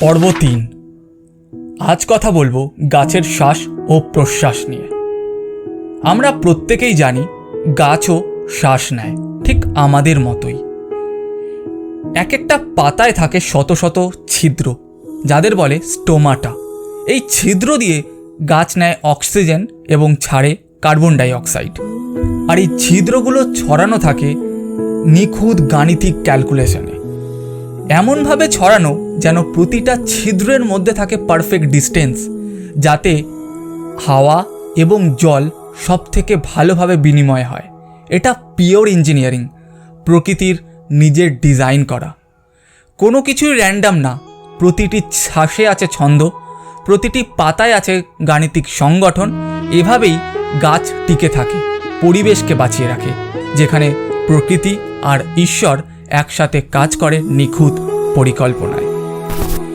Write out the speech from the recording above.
পর্ব তিন। আজ কথা বলব গাছের শ্বাস ও প্রশ্বাস নিয়ে। আমরা প্রত্যেকেই জানি গাছও শ্বাস নেয়, ঠিক আমাদের মতোই। এক একটা পাতায় থাকে শত শত ছিদ্র, যাদের বলে স্টোমাটা। এই ছিদ্র দিয়ে গাছ নেয় অক্সিজেন এবং ছাড়ে কার্বন ডাই অক্সাইড আর এই ছিদ্রগুলো ছড়ানো থাকে নিখুঁত গাণিতিক ক্যালকুলেশনে। এমনভাবে ছড়ানো যেন প্রতিটা ছিদ্রের মধ্যে থাকে পারফেক্ট ডিস্টেন্স যাতে হাওয়া এবং জল সব থেকে ভালোভাবে বিনিময় হয়। এটা পিওর ইঞ্জিনিয়ারিং প্রকৃতির নিজের ডিজাইন করা। কোনো কিছুই র্যান্ডাম না, প্রতিটি শ্বাসে আছে ছন্দ, প্রতিটি পাতায় আছে গাণিতিক সংগঠন, এভাবেই গাছ টিকে থাকে, পরিবেশকে বাঁচিয়ে রাখে, যেখানে প্রকৃতি আর ঈশ্বর একসাথে কাজ করে নিখুঁত পরিকল্পনায়।